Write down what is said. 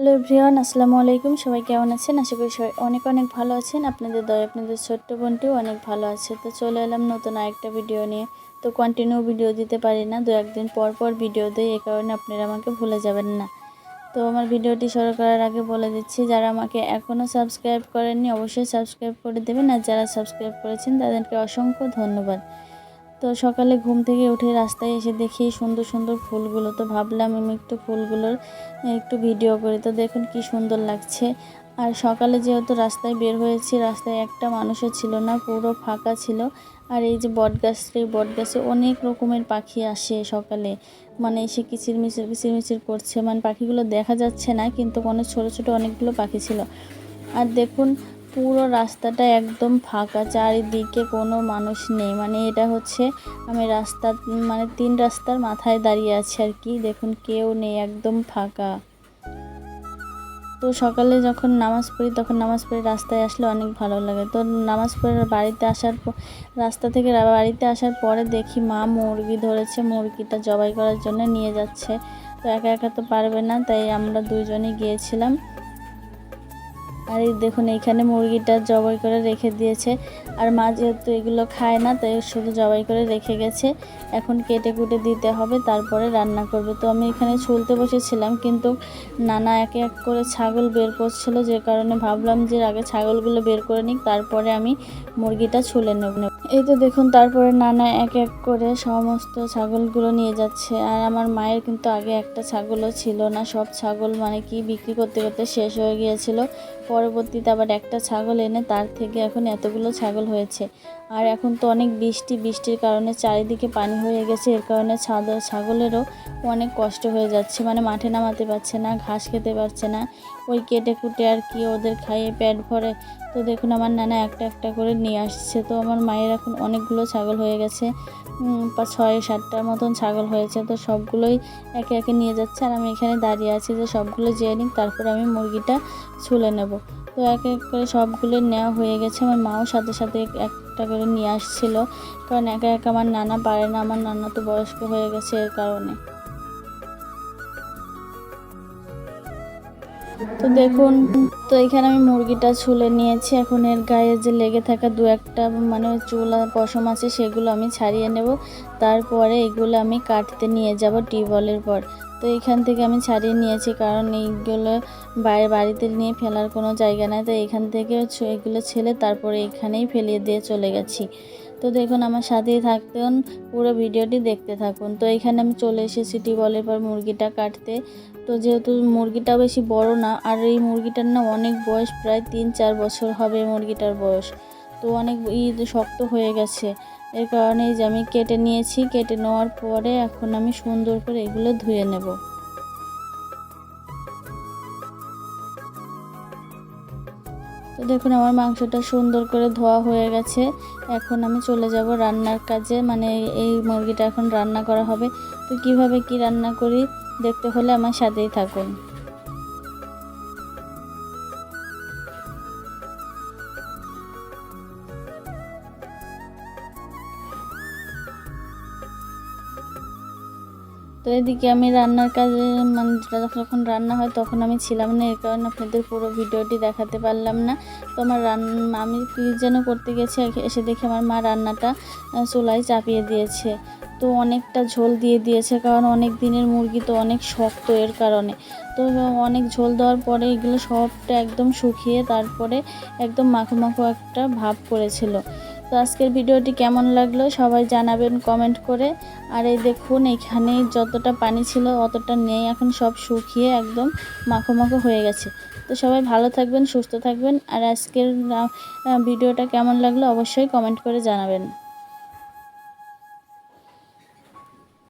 Hello everyone, আসসালামু আলাইকুম। সবাই কেমন আছেন? আশা করি সবাই অনেক অনেক ভালো আছেন। আপনাদের দয়, আপনাদের ছোট্ট বোনটিও অনেক ভালো আছে। তো চলে এলাম নতুন আরেকটা ভিডিও নিয়ে। তো কন্টিনিউ ভিডিও দিতে পারি না। দু একদিন পর পর ভিডিও দিই, এ কারণে আপনারা আমাকে ভুলে যাবেন না। তো আমার ভিডিওটি শুরু করার আগে বলে দিচ্ছি, যারা আমাকে এখনও সাবস্ক্রাইব করেননি, অবশ্যই সাবস্ক্রাইব করে দেবেন। আর যারা সাবস্ক্রাইব করেছেন, তাদেরকে অসংখ্য ধন্যবাদ। তো সকালে ঘুম থেকে উঠে রাস্তায় এসে দেখি সুন্দর সুন্দর ফুলগুলো। তো ভাবলাম আমি একটু ফুলগুলোর, একটু ভিডিও করি। তো দেখুন কি সুন্দর লাগছে। আর সকালে যেহেতু রাস্তায় বের হয়েছি, রাস্তায় একটা মানুষও ছিল না, পুরো ফাঁকা ছিল। আর এই যে বটগাছটা বটগাছে অনেক রকমের পাখি আসে সকালে। মানে এসে কিচিরমিচির কিচিরমিচির করছে। মানে পাখিগুলো দেখা যাচ্ছে না, কিন্তু অনেক ছোট ছোট অনেকগুলো পাখি ছিল। আর দেখুন পুরো রাস্তাটা একদম ফাঁকা, চারিদিকে কোনো মানুষ নেই। মানে এটা হচ্ছে আমি রাস্তা মানে তিন রাস্তার মাথায় দাঁড়িয়ে আছি আর কি। দেখুন, কেউ নেই, একদম ফাঁকা। তো সকালে যখন নামাজ পড়ি, তখন নামাজ পড়ে রাস্তায় আসলে অনেক ভালো লাগে। তো নামাজ পড়ে বাড়িতে আসার পর, রাস্তা থেকে বাড়িতে আসার পরে দেখি মা মুরগি ধরেছে, মুরগিটা জবাই করার জন্য নিয়ে যাচ্ছে। তো একা একা তো পারবে না, তাই আমরা দুইজনে গিয়েছিলাম। আর এই দেখুন, এইখানে মুরগিটা জবাই করে রেখে দিয়েছে। আর মা যেহেতু এগুলো খায় না, তাই শুধু জবাই করে রেখে গেছে। এখন কেটে কুটে দিতে হবে, তারপরে রান্না করবে। তো আমি এখানে ছুলতে বসেছিলাম, কিন্তু নানা এক এক করে ছাগল বের করছিল, যে কারণে ভাবলাম যে আগে ছাগলগুলো বের করে নিক, তারপরে আমি মুরগিটা ছুলে নেব। এই তো দেখুন, তারপরে নানা এক এক করে সমস্ত ছাগলগুলো নিয়ে যাচ্ছে। আর আমার মায়ের কিন্তু আগে একটা ছাগলও ছিল না, সব ছাগল মানে কি বিক্রি করতে করতে শেষ হয়ে গিয়েছিল। পরবর্তীতে আবার একটা ছাগল এনে তার থেকে এখন এতগুলো ছাগল হয়েছে। আর এখন তো অনেক বৃষ্টি, বৃষ্টির কারণে চারিদিকে পানি হয়ে গেছে। এর কারণে ছাগলেরও অনেক কষ্ট হয়ে যাচ্ছে। মানে মাঠে নামাতে পারছে না, ঘাস খেতে পারছে না। ওই কেটে কুটে আর কি ওদের খাইয়ে পেট ভরে তো দেখুন আমার নানা একটা একটা করে নিয়ে আসছে। তো আমার মায়ের এখন অনেকগুলো ছাগল হয়ে গেছে। ছয় সাতটার মতন ছাগল হয়েছে। তো সবগুলোই একে একে নিয়ে যাচ্ছে আর আমি এখানে দাঁড়িয়ে আছি যে সবগুলো যেয়ে নিই তারপর আমি মুরগিটা ছুলে নেব। তো এক এক করে সবগুলো নেওয়া হয়ে গেছে। আমার মাও সাথে সাথে একটা করে নিয়ে আসছিল। কারণ একা একা আমার নানা পারে না। আমার নানা তো বয়স্ক হয়ে গেছে এর কারণে। তো দেখুন, তো এখানে আমি মুরগিটা ছুলে নিয়েছি। এখন এর গায়ে যে লেগে থাকা দু একটা মানে চুলা পশম আছে, সেগুলো আমি ছাড়িয়ে নেব। তারপরে এগুলো আমি কাটতে নিয়ে যাব টিউবওয়েলের পর। তো এখান থেকে আমি ছাড়িয়ে নিয়েছি, কারণ এইগুলো বাইরে বাড়িতে নিয়ে ফেলার কোনো জায়গা নাই। তো এখান থেকে এগুলো ছেলে, তারপরে এখানেই ফেলিয়ে দিয়ে চলে গেছি। তো দেখুন, আমার সাথেই থাকতেন, পুরো ভিডিওটি দেখতে থাকুন। তো এখানে আমি চলে এসেছি টিউবওয়েলের পর মুরগিটা কাটতে। তো যেহেতু মুরগিটা বেশি বড় না, আর এই মুরগিটার না অনেক বয়স, প্রায় তিন চার বছর হবে মুরগিটার বয়স। তো অনেক ঈদ শক্ত হয়ে গেছে। এর কারণে যে আমি কেটে নিয়েছি, কেটে নেওয়ার পরে এখন আমি সুন্দর করে এগুলো ধুয়ে নেব। তো দেখুন, আমার মাংসটা সুন্দর করে ধোয়া হয়ে গেছে। এখন আমি চলে যাব রান্নার কাজে। মানে এই মুরগিটা এখন রান্না করা হবে। তো কীভাবে কি রান্না করি, দেখতে হলে আমার সাথেই থাকুন। তো এদিকে আমি রান্নার কাজে মানে যখন রান্না হয় তখন আমি ছিলাম না এর কারণে আপনাদের পুরো ভিডিওটি দেখাতে পারলাম না। তো আমার রান্না আমি কী যেন করতে গেছি এসে দেখে আমার মা রান্নাটা চুলায় চাপিয়ে দিয়েছে। তো অনেকটা ঝোল দিয়ে দিয়েছে, কারণ অনেক দিনের মুরগি তো অনেক শক্ত এর কারণে। তো অনেক ঝোল দেওয়ার পরে এগুলো সবটা একদম শুকিয়ে তারপরে একদম মাখো মাখো একটা ভাব করেছিল। তো আজকের ভিডিওটি কেমন লাগল সবাই জানাবেন কমেন্ট করে। আর এই দেখুন, এখানে যতটা পানি ছিল অতটা নেই, এখন সব শুকিয়ে একদম মাখো মাখো হয়ে গেছে। তো সবাই ভালো থাকবেন, সুস্থ থাকবেন, আর আজকের ভিডিওটা কেমন লাগল অবশ্যই কমেন্ট করে জানাবেন।